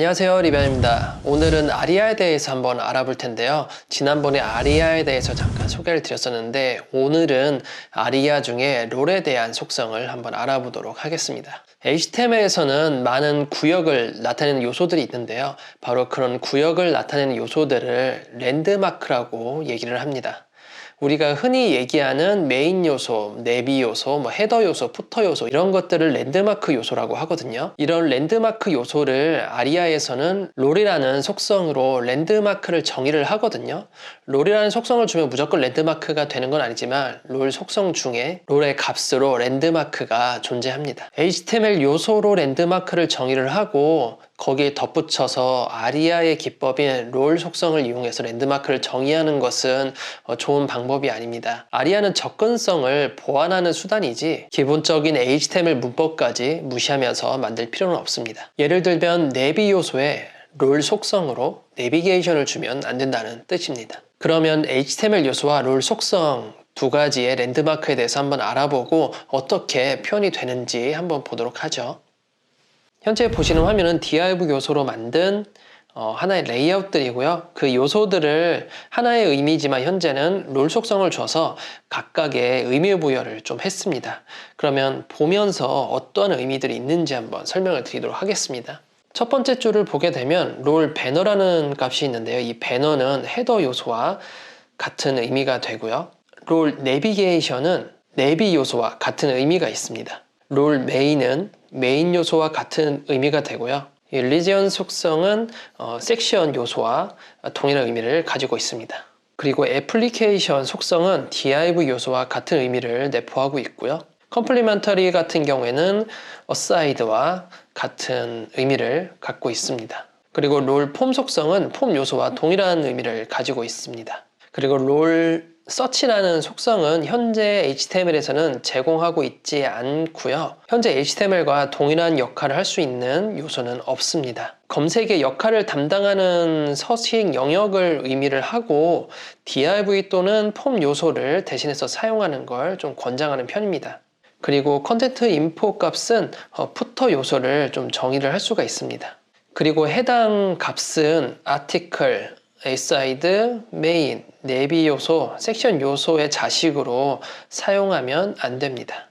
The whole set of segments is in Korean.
안녕하세요 리변입니다. 오늘은 아리아에 대해서 한번 알아볼 텐데요. 지난번에 아리아에 대해서 잠깐 소개를 드렸었는데 오늘은 아리아 중에 롤에 대한 속성을 한번 알아보도록 하겠습니다. HTML에서는 많은 구역을 나타내는 요소들이 있는데요. 바로 그런 구역을 나타내는 요소들을 랜드마크라고 얘기를 합니다 우리가 흔히 얘기하는 메인 요소, 내비 요소, 뭐 헤더 요소, 푸터 요소 이런 것들을 랜드마크 요소라고 하거든요. 이런 랜드마크 요소를 아리아에서는 롤이라는 속성으로 랜드마크를 정의를 하거든요. 롤이라는 속성을 주면 무조건 랜드마크가 되는 건 아니지만 롤 속성 중에 롤의 값으로 랜드마크가 존재합니다. HTML 요소로 랜드마크를 정의를 하고 거기에 덧붙여서 아리아의 기법인 롤 속성을 이용해서 랜드마크를 정의하는 것은 어, 좋은 방법이 아닙니다. 아리아는 접근성을 보완하는 수단이지 기본적인 HTML 문법까지 무시하면서 만들 필요는 없습니다. 예를 들면 내비 요소에 롤 속성으로 내비게이션을 주면 안 된다는 뜻입니다. 그러면 HTML 요소와 롤 속성 두 가지의 랜드마크에 대해서 한번 알아보고 어떻게 표현이 되는지 한번 보도록 하죠. 현재 보시는 화면은 div 요소로 만든 어, 하나의 레이아웃들이고요. 그 요소들을 하나의 의미지만 현재는 롤 속성을 줘서 각각의 의미 부여를 좀 했습니다. 그러면 보면서 어떤 의미들이 있는지 한번 설명을 드리도록 하겠습니다. 첫 번째 줄을 보게 되면 롤 배너라는 값이 있는데요. 이 배너는 헤더 요소와 같은 의미가 되고요. 롤 내비게이션은 내비 요소와 같은 의미가 있습니다. 롤 메인은 메인 요소와 같은 의미가 되고요. 이 리지언 속성은 어, 섹션 요소와 동일한 의미를 가지고 있습니다. 그리고 애플리케이션 속성은 div 요소와 같은 의미를 내포하고 있고요. 컴플리멘터리 같은 경우에는 aside와 같은 의미를 갖고 있습니다. 그리고 롤 폼 속성은 폼 요소와 동일한 의미를 가지고 있습니다. 그리고 롤 서치라는 속성은 현재 HTML에서는 제공하고 있지 않고요. 현재 HTML과 동일한 역할을 할 수 있는 요소는 없습니다. 검색의 역할을 담당하는 서식 영역을 의미를 하고 div 또는 폼 요소를 대신해서 사용하는 걸 좀 권장하는 편입니다. 그리고 컨텐트 인포 값은 어, 푸터 요소를 좀 정의를 할 수가 있습니다. 그리고 해당 값은 aside, main, 내비 요소, 섹션 요소의 자식으로 사용하면 안 됩니다.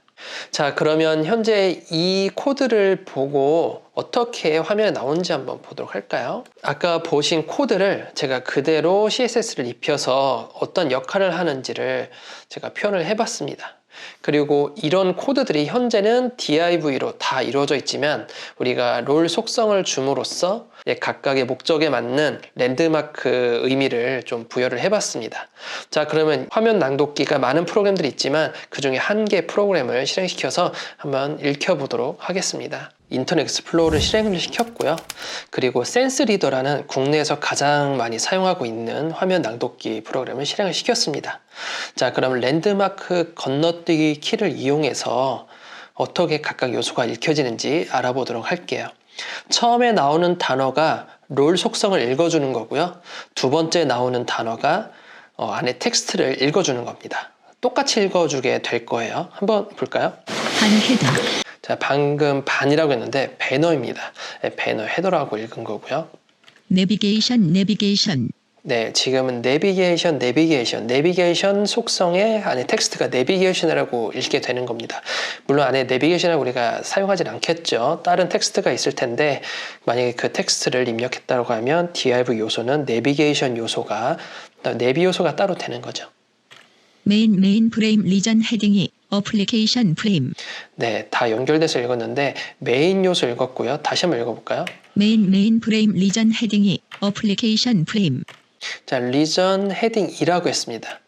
자, 그러면 현재 이 코드를 보고 어떻게 화면에 나오는지 한번 보도록 할까요? 아까 보신 코드를 제가 그대로 CSS를 입혀서 어떤 역할을 하는지를 제가 표현을 해봤습니다. 그리고 이런 코드들이 현재는 div로 다 이루어져 있지만 우리가 롤 속성을 줌으로써 각각의 목적에 맞는 랜드마크 의미를 좀 부여를 해봤습니다. 자 그러면 화면 낭독기가 많은 프로그램들이 있지만 그 중에 한 개 프로그램을 실행시켜서 한번 읽혀보도록 하겠습니다. 인터넷 익스플로어를 실행을 시켰고요. 그리고 센스 리더라는 국내에서 가장 많이 사용하고 있는 화면 낭독기 프로그램을 실행을 시켰습니다. 자, 그럼 랜드마크 건너뛰기 키를 이용해서 어떻게 각각 요소가 읽혀지는지 알아보도록 할게요. 처음에 나오는 단어가 롤 속성을 읽어주는 거고요. 두 번째 나오는 단어가 어, 안에 텍스트를 읽어주는 겁니다. 똑같이 읽어주게 될 거예요. 한번 볼까요? 방금 반이라고 했는데 배너입니다. 네, 배너 헤더라고 읽은 거고요. 내비게이션 내비게이션 네, 지금은 내비게이션, 내비게이션, 내비게이션 속성의 안에 텍스트가 내비게이션이라고 읽게 되는 겁니다. 물론 안에 내비게이션을 우리가 사용하진 않겠죠. 다른 텍스트가 있을 텐데 만약에 그 텍스트를 입력했다고 하면 div 요소는 내비게이션 요소가 내비 요소가 따로 되는 거죠. 메인 메인 프레임 리전 헤딩이 어플리케이션 프레임 네, 다 연결돼서 읽었는데 메인 요소 읽었고요. 다시 한번 읽어볼까요? 메인 메인 프레임 리전 헤딩이 어플리케이션 프레임 자, 리전 헤딩 2라고 했습니다.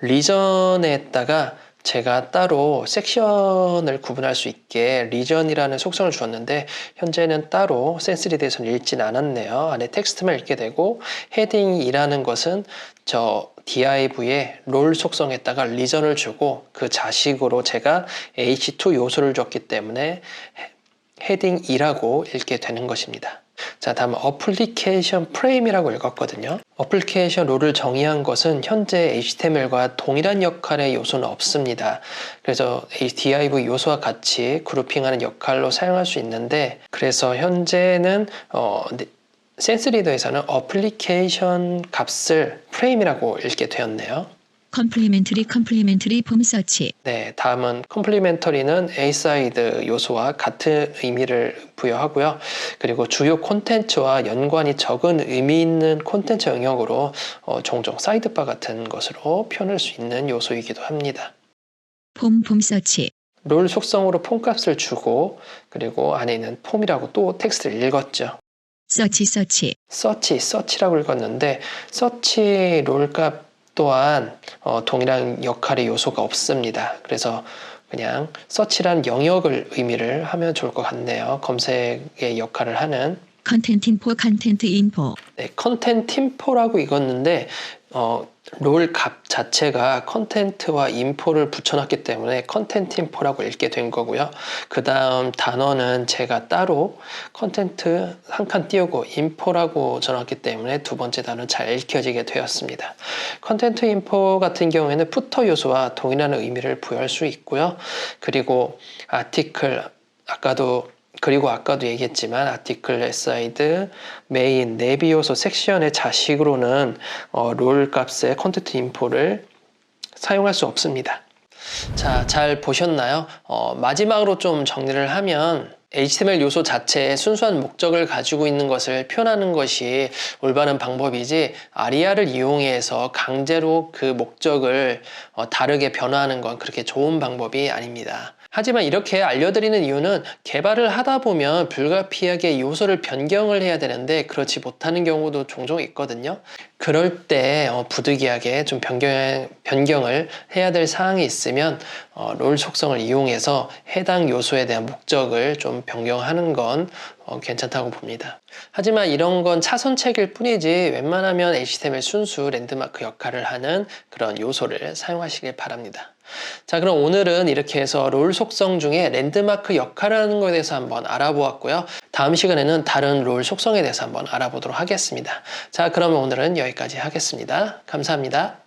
리전에다가 제가 따로 섹션을 구분할 수 있게 리전이라는 속성을 주었는데 현재는 따로 센스리드에서는 읽진 않았네요. 안에 텍스트만 읽게 되고 헤딩이라는 것은 저 div의 롤 속성에다가 리전을 주고 그 자식으로 제가 h2 요소를 줬기 때문에 헤딩 2라고 읽게 되는 것입니다. 자, 다음 어플리케이션 프레임이라고 읽었거든요. 어플리케이션 롤을 정의한 것은 현재 HTML과 동일한 역할의 요소는 없습니다. 그래서 div 요소와 같이 그룹핑하는 역할로 사용할 수 있는데 그래서 현재는 어, 네, 센스리더에서는 어플리케이션 값을 프레임이라고 읽게 되었네요. 컴플리멘터리 컴플리멘터리 폼 서치 네, 다음은 컴플리멘터리는 A-사이드 요소와 같은 의미를 부여하고요. 그리고 주요 콘텐츠와 연관이 적은 의미 있는 콘텐츠 영역으로 어, 종종 사이드바 같은 것으로 표현할 수 있는 요소이기도 합니다. 폼 폼 서치 롤 속성으로 폼 값을 주고 그리고 안에 있는 폼이라고 또 텍스트를 읽었죠. 서치 서치 서치, 서치라고 읽었는데 서치 롤값 또한 어, 동일한 역할의 요소가 없습니다. 그래서 그냥 서치란 영역을 의미를 하면 좋을 것 같네요. 검색의 역할을 하는 컨텐트 인포 컨텐트 인포 네, 컨텐트 인포라고 읽었는데 어, 롤 값 자체가 컨텐트와 인포를 붙여놨기 때문에 컨텐트 인포라고 읽게 된 거고요. 그 다음 단어는 제가 따로 컨텐트 한 칸 띄우고 인포라고 적었기 때문에 두 번째 단어는 잘 읽혀지게 되었습니다. 컨텐트 인포 같은 경우에는 푸터 요소와 동일한 의미를 부여할 수 있고요. 그리고 아티클 아까도 그리고 아까도 얘기했지만 아티클, 에사이드, 메인, 내비 요소 섹션의 자식으로는 어, 롤 값의 컨텐트 인포를 사용할 수 없습니다. 자, 잘 보셨나요? 어, 마지막으로 좀 정리를 하면 HTML 요소 자체의 순수한 목적을 가지고 있는 것을 표현하는 것이 올바른 방법이지 아리아를 이용해서 강제로 그 목적을 어, 다르게 변화하는 건 그렇게 좋은 방법이 아닙니다. 하지만 이렇게 알려드리는 이유는 개발을 하다 보면 불가피하게 요소를 변경을 해야 되는데 그렇지 못하는 경우도 종종 있거든요. 그럴 때 어, 부득이하게 좀 변경, 변경을 해야 될 사항이 있으면 어, 롤 속성을 이용해서 해당 요소에 대한 목적을 좀 변경하는 건 어, 괜찮다고 봅니다. 하지만 이런 건 차선책일 뿐이지 웬만하면 HTML 순수 랜드마크 역할을 하는 그런 요소를 사용하시길 바랍니다. 자, 그럼 오늘은 이렇게 해서 롤 속성 중에 랜드마크 역할을 하는 것에 대해서 한번 알아보았고요. 다음 시간에는 다른 롤 속성에 대해서 한번 알아보도록 하겠습니다. 자, 그러면 오늘은 여기까지 하겠습니다. 감사합니다.